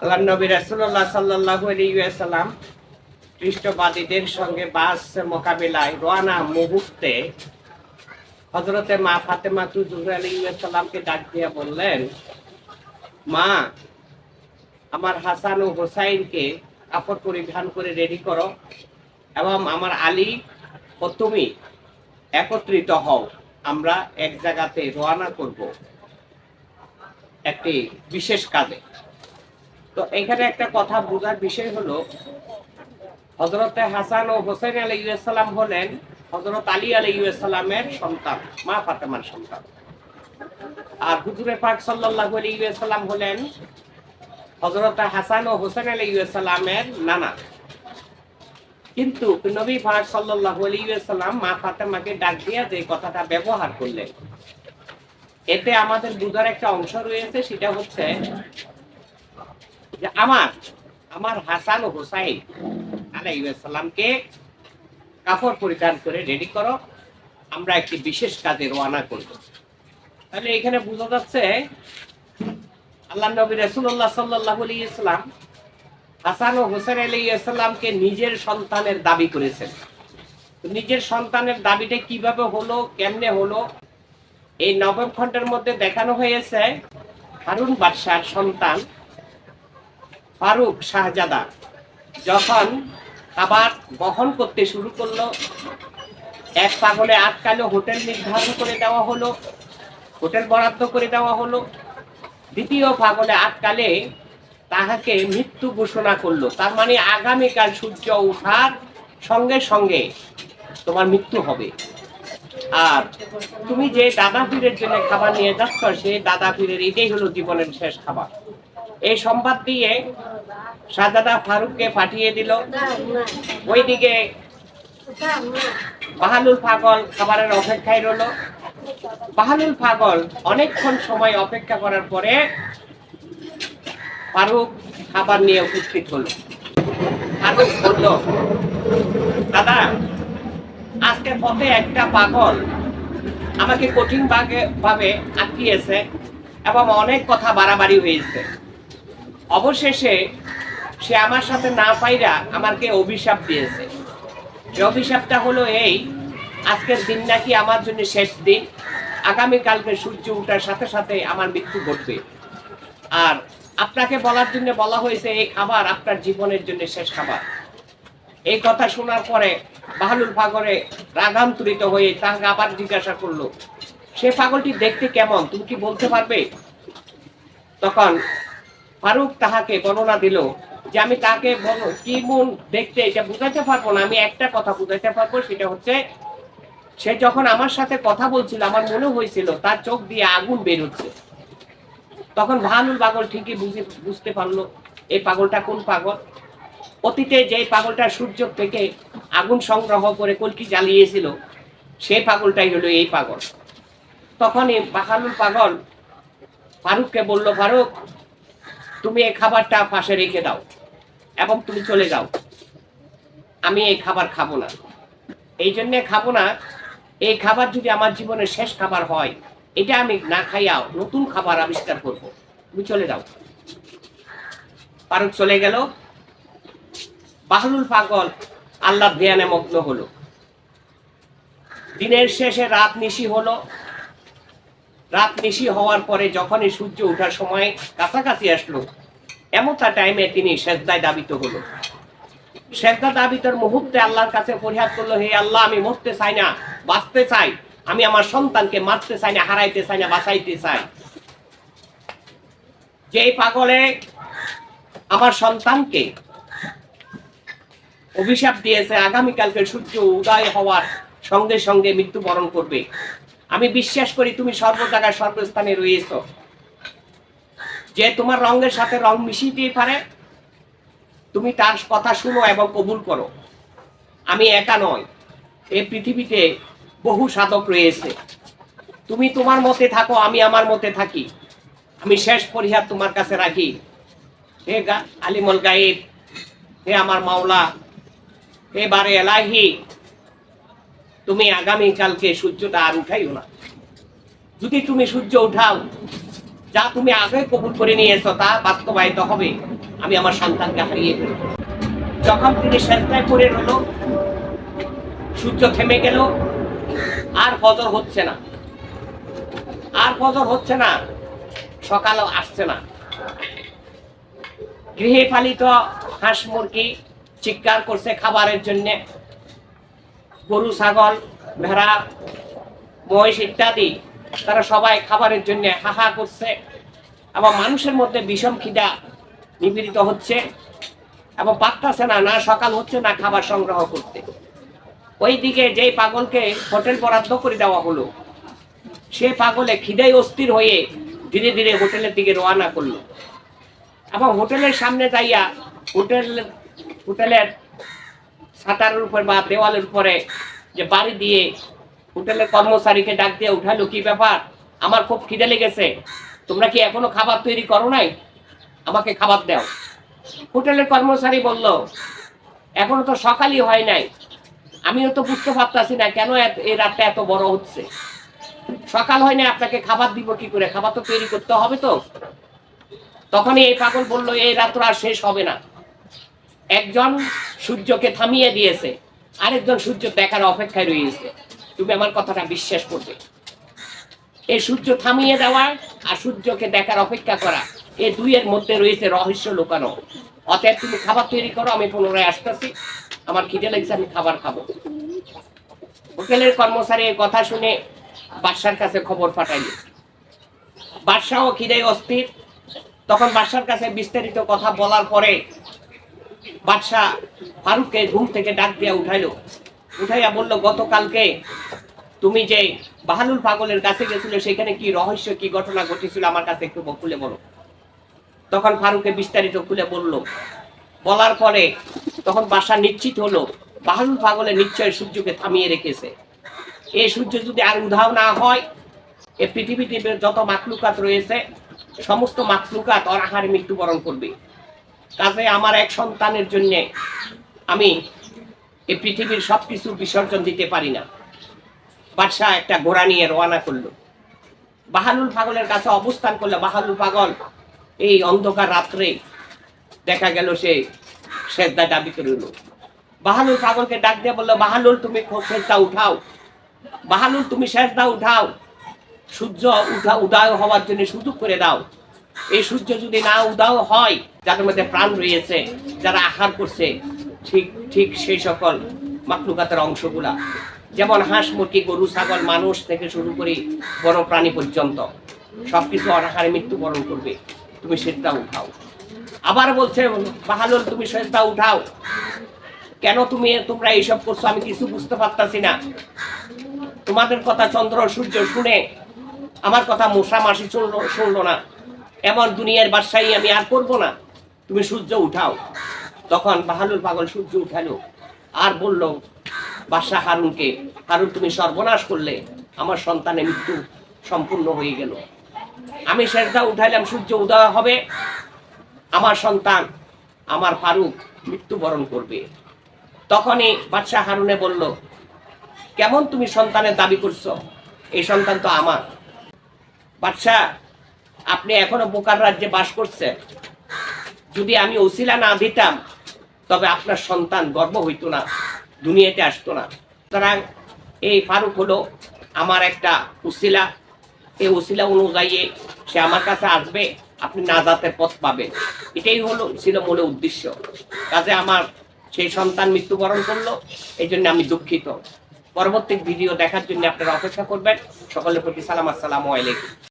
আল্লাহ নবী রাসূলুল্লাহ সাল্লাল্লাহু আলাইহি খ্রিস্টবাদীদের সঙ্গে বাস মোকাবিলায় রওনা মুহূর্তে হযরতে মা ফাতেমা তুজুর আলাইহি ডাক দিয়ে বললেন, মা, আমার হাসান ও হোসাইনকে কাপড় পরিধান করে রেডি করো এবং আমার আলী ও তুমি একত্রিত হও, আমরা এক জায়গাতে রওনা করব একটি বিশেষ কাজে। তো এখানে একটা কথা বোঝার বিষয় হলো হজরতে হাসান ও হোসেন আলী ইসালাম হলেন হজরত আলী আলী ইসালামের সন্তান, মা ফাতেমার সন্তান। আর হুজুরে পাক সাল্লাহ আলী ইসালাম হলেন হজরত হাসান ও হোসেন আলী ইসালামের নানা। কিন্তু নবী পাক সাল্লাহ আলী ইসালাম মা ফাতেমাকে ডাক দিয়া যে কথাটা ব্যবহার করলেন, এতে আমাদের বুঝার একটা অংশ রয়েছে, সেটা হচ্ছে যে আমার আমার হাসান ও হোসাইন আলাইসাল্লামকে কাপড় পরিধান করে রেডি করো, আমরা একটি বিশেষ কাজে রওনা করব। তাহলে এখানে বোঝা যাচ্ছে, আল্লাহ নবী রাসূলুল্লাহ সাল্লাল্লাহু আলাইহি ইসলাম হাসান ও হোসেন আলী ইসলামকে নিজের সন্তানের দাবি করেছেন। নিজের সন্তানের দাবিটা কীভাবে হলো, কেমনে হলো, এই নবম খণ্ডের মধ্যে দেখানো হয়েছে, হারুন বাদশার সন্তান ফারুক শাহজাদা যখন খাবার বহন করতে শুরু করল, এক পাগলে আটকালো, হোটেল নির্ধারণ করে দেওয়া হলো, হোটেল বরাদ্দ করে দেওয়া হলো। দ্বিতীয় পাগলে আটকালে তাহাকে মৃত্যু ঘোষণা করল। তার মানে আগামীকাল সূর্য ওঠার সঙ্গে সঙ্গে তোমার মৃত্যু হবে। আর তুমি যে দাদা পীরের জন্য খাবার নিয়ে যাচ্ছ সেই দাদা পীরের এটাই হলো জীবনের শেষ খাবার। এই সংবাদ দিয়ে শাহজাদা ফারুককে পাঠিয়ে দিল। ওইদিকে বাহালুল পাগল খাবারের অপেক্ষায় রইল। বাহালুল পাগল অনেকক্ষণ সময় অপেক্ষা করার পরে ফারুক খাবার নিয়ে উপস্থিত হলো। ফারুক বলল, দাদা, আজকে পথে একটা পাগল আমাকে কঠিন ভাবে আটকিয়েছে এবং অনেক কথা বাড়াবাড়ি হয়েছে। অবশেষে সে আমার সাথে না পাইরা আমাকে অভিশাপ দিয়েছে। যে অভিশাপটা হলো এই, আজকের দিন নাকি আমার জন্য শেষ দিন। আগামীকালকে সূর্য ওঠার সাথে সাথে আমার মৃত্যু ঘটবে। আর আপনাকে বলার জন্য বলা হয়েছে, এই খাবার আপনার জীবনের জন্য শেষ খাবার। এই কথা শোনার পরে বাহালুল পাগলে রাগান্তরিত হয়ে তাকে আবার জিজ্ঞাসা করল, সে পাগলটি দেখতে কেমন? তুমি কি বলতে পারবে? তখন ফারুক তাহাকে গণনা দিল যে আমি তাকে কি মন দেখতে এটা বুঝাতে পারব না, আমি একটা কথা বুঝাতে পারব, সেটা হচ্ছে সে যখন আমার সাথে কথা বলছিল, আমার মনে হয়েছিল, তার চোখ দিয়ে আগুন বের হচ্ছে তখন ভানুল পাগল ঠিকই বুঝে, বুঝতে পারল, এই পাগলটা কোন পাগল? অতীতে যে পাগলটা সূর্য থেকে আগুন সংগ্রহ করে কলকি জ্বালিয়েছিল, সেই পাগলটাই হলো এই পাগল। তখনই বাহালুল পাগল ফারুককে বলল, ফারুক তুমি এই খাবারটা পাশে রেখে দাও এবং তুমি চলে যাও। আমি এই খাবার খাব না। এই জন্যে খাব না। এই খাবার যদি আমার জীবনের শেষ খাবার হয়, এটা আমি না খাইয়াও নতুন খাবার আবিষ্কার করব। তুমি চলে যাও। ফারুক চলে গেল। বাহলুল পাগল আল্লাহ ধ্যানে মগ্ন হলো। দিনের শেষে রাত নিশি হলো। রাত নিশি হওয়ার পরে যখনই সূর্য ওঠার সময় কাছাকাছি আসলো এমনটা টাইমে তিনি সেজদায় দাবিত হলো। সেজদা দাবিতর মুহূর্তে আল্লাহর কাছে পরিহার করল, হে আল্লাহ, আমি মরতে চাই না, বাঁচতে চাই। আমি আমার সন্তানকে মারতে চাই না, হারাইতে চাই না, বাঁচাইতে চাই। যে পাগলে আমার সন্তানকে অভিশাপ দিয়েছে, আগামীকালকে সূর্য উদয় হওয়ার সঙ্গে সঙ্গে মৃত্যুবরণ করবে। আমি বিশ্বাস করি তুমি সর্ব জায়গায় সর্বস্থানে রয়েছ। যে তোমার রঙের সাথে রং মিশিতেই পারে, তুমি তার কথা শুনো এবং কবুল করো। আমি একা নয় এই পৃথিবীতে বহু সাধক রয়েছে। তুমি তোমার মতে থাকো, আমি আমার মতে থাকি। আমি শেষ পরিহার তোমার কাছে রাখি। হে আলিমল গায়েব, হে আমার মাওলা, হে বারে এলাহি তুমি আগামীকালকে সূর্যটা আর উঠাইও না। যদি তুমি সূর্য উঠাও, যা তুমি আগে কবুল করে নিয়েছো তা বাস্তবায়িত হবে। আমি আমার সন্তানকে হারিয়ে ফেলব যখন তিনি সেজদায় পড়ে রইল, সূর্য থেমে গেল, আর ফজর হচ্ছে না। আর ফজর হচ্ছে না, সকালও আসছে না। গৃহে পালিত হাঁস মুরগি চিৎকার করছে খাবারের জন্য। গরু, ছাগল, ভেড়া, মহিষ ইত্যাদি তারা সবাই খাবারের জন্য হাহা করছে এবং মানুষের মধ্যে বিষম খিদা নিপীড়িত হচ্ছে এবং পারতাছে না না সকাল হচ্ছে, না খাবার সংগ্রহ করতে। ওই দিকে যেই পাগলকে হোটেল বরাদ্দ করে দেওয়া হলো, সে পাগলে খিদাই অস্থির হয়ে ধীরে ধীরে হোটেলের দিকে রওনা করল। এবং হোটেলের সামনে যাইয়া হোটেল, হোটেলের ছাতারের উপর বা দেওয়ালের উপরে যে বাড়ি দিয়ে হোটেলের কর্মচারীকে ডাক দিয়ে উঠালো, কি ব্যাপার? আমার খুব খিদে লেগেছে। তোমরা কি এখনও খাবার তৈরি করো নাই? আমাকে খাবার দাও। হোটেলের কর্মচারী বলল, এখনও তো সকালই হয় নাই। আমিও তো বুঝতে পারতাছি না কেন এই রাতটা এত বড় হচ্ছে। সকাল হয় না আপনাকে খাবার দিব কি করে? খাবার তো তৈরি করতে হবে তো? তখনই এই পাগল বলল, এই রাত্র আর শেষ হবে না। একজন সূর্যকে থামিয়ে দিয়েছে, আরেকজন সূর্য দেখার অপেক্ষায় রয়েছে। তুমি আমার কথাটা বিশ্বাস করবে। এই সূর্য থামিয়ে দেওয়া আর সূর্যকে দেখার অপেক্ষা করা, এই দুইয়ের মধ্যে রয়েছে রহস্য লুকানো। অতএব তুমি খাবার তৈরি করো, আমি পুনরায় আসতেছি। আমার খিদে লেগেছে, আমি খাবার খাব। হোটেলের কর্মচারী কথা শুনে বাদশার কাছে খবর পাঠাইল। বাদশাহ খিদে অস্থির। তখন বাদশার কাছে বিস্তারিত কথা বলার পরে বাদশাহ ফারুককে ঘুম থেকে ডাক দিয়া উঠাইলো। উঠাইয়া বলল, গতকালকে তুমি যে বাহালুল পাগলের কাছে গেছিলে, সেখানে কি রহস্য, কি ঘটনা ঘটেছিল? আমার কাছে একটু খুলে বলো। তখন ফারুকে বিস্তারিত খুলে বলল, বলার পরে তখন বাসা নিশ্চিত হলো, বাহালুল পাগলে নিশ্চয় সূর্যকে থামিয়ে রেখেছে। এই সূর্য যদি আর উধাও না হয় এই পৃথিবীতে যত মাকলুকাত রয়েছে, সমস্ত মাকলুকাত অনাহারে মৃত্যুবরণ করবে। কাজে আমার এক সন্তানের জন্য আমি এই পৃথিবীর সব কিছু বিসর্জন দিতে পারি না। বাদশাহ একটা ঘোড়া নিয়ে রওনা করল। বাহালুল পাগলের কাছে অবস্থান করল। বাহালুল পাগল, এই অন্ধকার রাত্রে দেখা গেল সে সেজদা দাবি করল। বাহালুল পাগলকে ডাক দিয়ে বলল, বাহালুল, তুমি সেজদা উঠাও। বাহালুল, তুমি সেজদা উঠাও। সূর্য উঠা, উদয় হওয়ার জন্য সুযোগ করে দাও। এই সূর্য যদি না উদয় হয়, যাদের মধ্যে প্রাণ রয়েছে, যারা আহার করছে, ঠিক ঠিক সেই সকল মাকলুকাতের অংশগুলা। যেমন হাঁস, মুরগি, গরু, ছাগল, মানুষ থেকে শুরু করে বড় প্রাণী পর্যন্ত সবকিছু অনাহারে মৃত্যুবরণ করবে। তুমি সেটা উঠাও। আবার বলছে বাহালুল তুমি সেটা উঠাও। কেন তুমি, তোমরা এইসব করছ? আমি কিছু বুঝতে পারতাছি না। তোমাদের কথা চন্দ্র সূর্য শুনে, আমার কথা মশা মাসি শুনলো শুনলো না। এমন দুনিয়ার বাদশাহী আমি আর করব না। তুমি সূর্য উঠাও। তখন বাহালুর পাগল সূর্য উঠালো। আর বলল, বাদশাহ হারুনকে, হারুন তুমি সর্বনাশ করলে, আমার সন্তানের মৃত্যু সম্পূর্ণ হয়ে গেল। আমি সেটা উঠাইলাম, সূর্য উদয় হবে। আমার সন্তান, আমার ফারুক মৃত্যুবরণ করবে। তখনই বাদশাহ হারুনে বলল, কেমন তুমি সন্তানের দাবি করছ? এই সন্তান তো আমার। বাদশাহ আপনি এখনও বোকার রাজ্যে বাস করছেন। যদি আমি ওসিলা না দিতাম, তবে আপনার সন্তান গর্ব হইতো না, দুনিয়াতে আসতো না। সুতরাং এই ফারুক হলো আমার একটা উসিলা এই উসিলা অনুযায়ী সে আমার কাছে আসবে, আপনি না নাজাতের পথ পাবেন। এটাই হলো, ছিল মূল উদ্দেশ্য। কাজে আমার সেই সন্তান মৃত্যুবরণ করল, এই জন্য আমি দুঃখিত। পরবর্তী ভিডিও দেখার জন্য আপনারা অপেক্ষা করবেন। সকলের প্রতি সালাম, আসসালামু আলাইকুম।